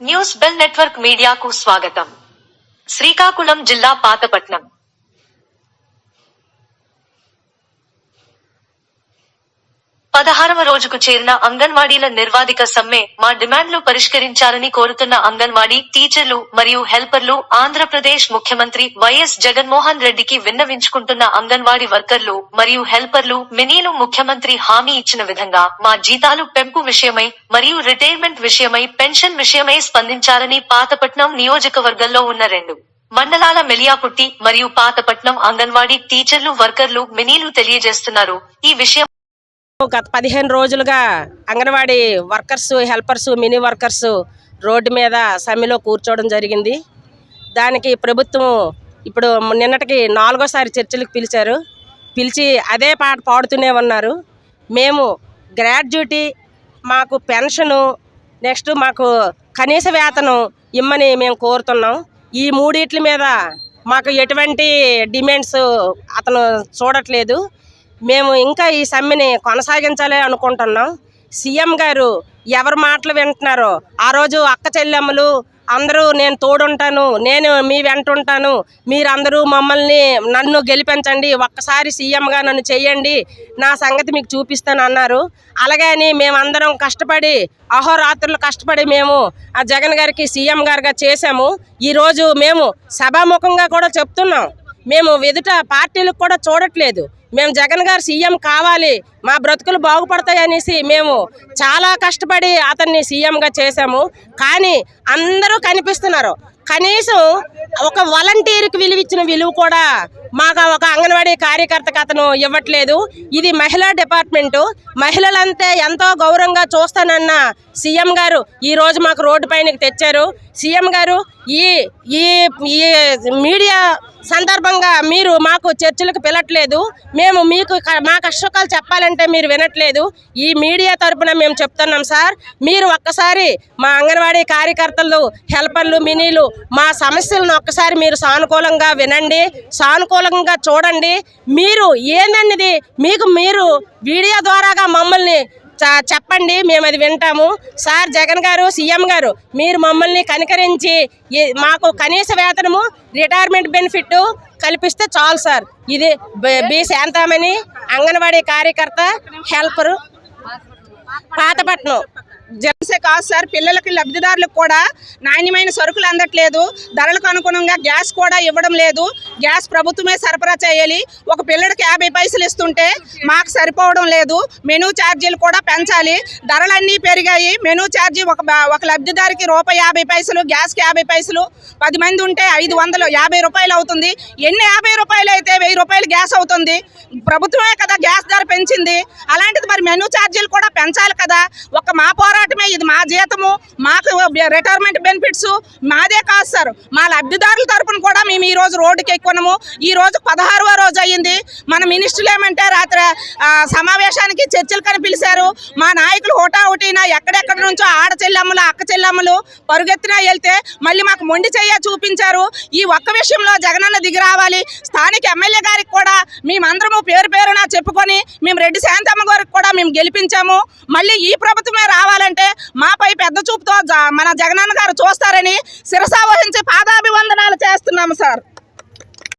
News bell network మీడియాకు స్వాగతం శ్రీకాకుళం జిల్లా పాతపట్నం పదహారవ రోజుకు చేరిన అంగన్వాడీల నిర్వాధిక సమ్మె మా డిమాండ్లు పరిష్కరించాలని కోరుతున్న అంగన్వాడీ టీచర్లు మరియు హెల్పర్లు ఆంధ్రప్రదేశ్ ముఖ్యమంత్రి వైఎస్ జగన్మోహన్ రెడ్డికి విన్నవించుకుంటున్న అంగన్వాడీ వర్కర్లు మరియు హెల్పర్లు మినీలు ముఖ్యమంత్రి హామీ ఇచ్చిన విధంగా మా జీతాలు పెంపు విషయమై మరియు రిటైర్మెంట్ విషయమై పెన్షన్ విషయమై స్పందించాలని పాతపట్నం నియోజకవర్గంలో ఉన్న రెండు మండలాల మెలియాపుట్టి మరియు పాతపట్నం అంగన్వాడీ టీచర్లు వర్కర్లు మినీలు తెలియజేస్తున్నారు. ఈ విషయం గత పదిహేను రోజులుగా anganwadi workers helpers mini workers road మీద సమ్మెలో కూర్చోవడం జరిగింది. దానికి ప్రభుత్వం ఇప్పుడు నిన్నటికి నాలుగోసారి చర్చలకు పిలిచారు. పిలిచి అదే పాట పాడుతూనే ఉన్నారు. మేము గ్రాడ్యుటీ మాకు పెన్షను నెక్స్ట్ మాకు కనీస వేతనం ఇమ్మని మేము కోరుతున్నాం. ఈ మూడిట్ల మీద మాకు ఎటువంటి డిమాండ్స్ అతను చూడట్లేదు. మేము ఇంకా ఈ సమ్మెని కొనసాగించాలి అనుకుంటున్నాం. సీఎం గారు ఎవరి మాటలు వింటున్నారో ఆ రోజు అక్క చెల్లెమ్మలు అందరూ నేను తోడుంటాను నేను మీ వెంట ఉంటాను మీరందరూ మమ్మల్ని నన్ను గెలిపించండి ఒక్కసారి సీఎంగా నన్ను చెయ్యండి నా సంగతి మీకు చూపిస్తాను అన్నారు. అలాగని మేమందరం కష్టపడి అహోరాత్రులు కష్టపడి మేము ఆ జగన్ గారికి సీఎం గారుగా చేశాము. ఈరోజు మేము సభాముఖంగా కూడా చెప్తున్నాం. మేము ఎదుట పార్టీలకు కూడా చూడట్లేదు. మేము జగన్ గారు సీఎం కావాలి మా బ్రతుకులు బాగుపడతాయి అనేసి మేము చాలా కష్టపడి అతన్ని సీఎంగా చేశాము. కానీ అందరూ కనిపిస్తున్నారు. కనీసం ఒక వాలంటీర్కి విలువ ఇచ్చిన విలువ కూడా మాకు ఒక అంగన్వాడీ కార్యకర్తకు అతను ఇవ్వట్లేదు. ఇది మహిళా డిపార్ట్మెంటు. మహిళలంతే ఎంతో గౌరవంగా చూస్తానన్న సీఎం గారు ఈరోజు మాకు రోడ్డు పైనకి తెచ్చారు. సీఎం గారు ఈ ఈ ఈ మీడియా సందర్భంగా మీరు మాకు చర్చలకు పిలట్లేదు. మేము మీకు మా కష్టకాలు చెప్పాలంటే మీరు వినట్లేదు. ఈ మీడియా తరపున మేము చెప్తున్నాం సార్ మీరు ఒక్కసారి మా అంగన్వాడీ కార్యకర్తలు హెల్పర్లు మినీలు మా సమస్యలను ఒక్కసారి మీరు సానుకూలంగా వినండి సానుకూలంగా చూడండి. మీరు ఏందన్నది మీకు మీరు మీడియా ద్వారాగా మమ్మల్ని చెప్పండి మేము అది వింటాము. సార్ జగన్ గారు సీఎం గారు మీరు మమ్మల్ని కనికరించి మాకు కనీస వేతనము రిటైర్మెంట్ బెనిఫిట్ కల్పిస్తే చాలు సార్. ఇది బి శాంతామణి అంగన్వాడీ కార్యకర్త హెల్పరు పాతపట్నం. జనసే కాదు సార్ పిల్లలకి లబ్ధిదారులకు కూడా నాణ్యమైన సరుకులు అందట్లేదు. ధరలకు అనుగుణంగా గ్యాస్ కూడా ఇవ్వడం లేదు. గ్యాస్ ప్రభుత్వమే సరఫరా చేయాలి. ఒక పిల్లడికి యాభై పైసలు ఇస్తుంటే మాకు సరిపోవడం లేదు. మెనూ ఛార్జీలు కూడా పెంచాలి. ధరలన్నీ పెరిగాయి. మెనూ ఛార్జీ ఒక ఒక లబ్ధిదారికి రూపాయి యాభై పైసలు గ్యాస్కి యాభై పైసలు. పది మంది ఉంటే ఐదు వందలు యాభై రూపాయలు అవుతుంది. ఎన్ని యాభై రూపాయలు అయితే వెయ్యి రూపాయలు గ్యాస్ అవుతుంది? ప్రభుత్వమే కదా గ్యాస్ ధర పెంచింది. అలాంటిది మరి మెనూ ఛార్జీలు కూడా పెంచాలి కదా. ఒక మా పోరాటమే ఇది మా జీతము మాకు రిటైర్మెంట్ బెనిఫిట్స్ మాదే కాదు సార్. మా లబ్ధిదారుల తరపున కూడా మేము ఈ రోజు రోడ్డుకి ఎక్కున్నాము ఈ రోజు పదహారవ అయింది మన మినిస్టర్లు ఏమంటే రాత్రి సమావేశానికి చర్చలు కని పిలిచారు మా నాయకులు హోటా హోటీనా ఎక్కడెక్కడ నుంచో ఆడ చెల్లెమ్మలు అక్క చెల్లెమ్మలు పరుగెత్తిన వెళ్తే మళ్ళీ మాకు మొండి చెయ్య చూపించారు. ఈ ఒక్క విషయంలో జగనన్న దిగి రావాలి. స్థానిక ఎమ్మెల్యే గారికి కూడా మేమందరము పేరు పేరున చెప్పుకొని మేము రెడ్డి శాంతమ్మ గారికి కూడా మేము గెలిపించాము. మళ్ళీ ఈ ప్రభుత్వమే రావాలంటే మాపై పెద్ద చూపుతో జ- మన జగనన్న గారు చూస్తారని శిరసా వహించి పాదాభివందనాలు చేస్తున్నాము సార్.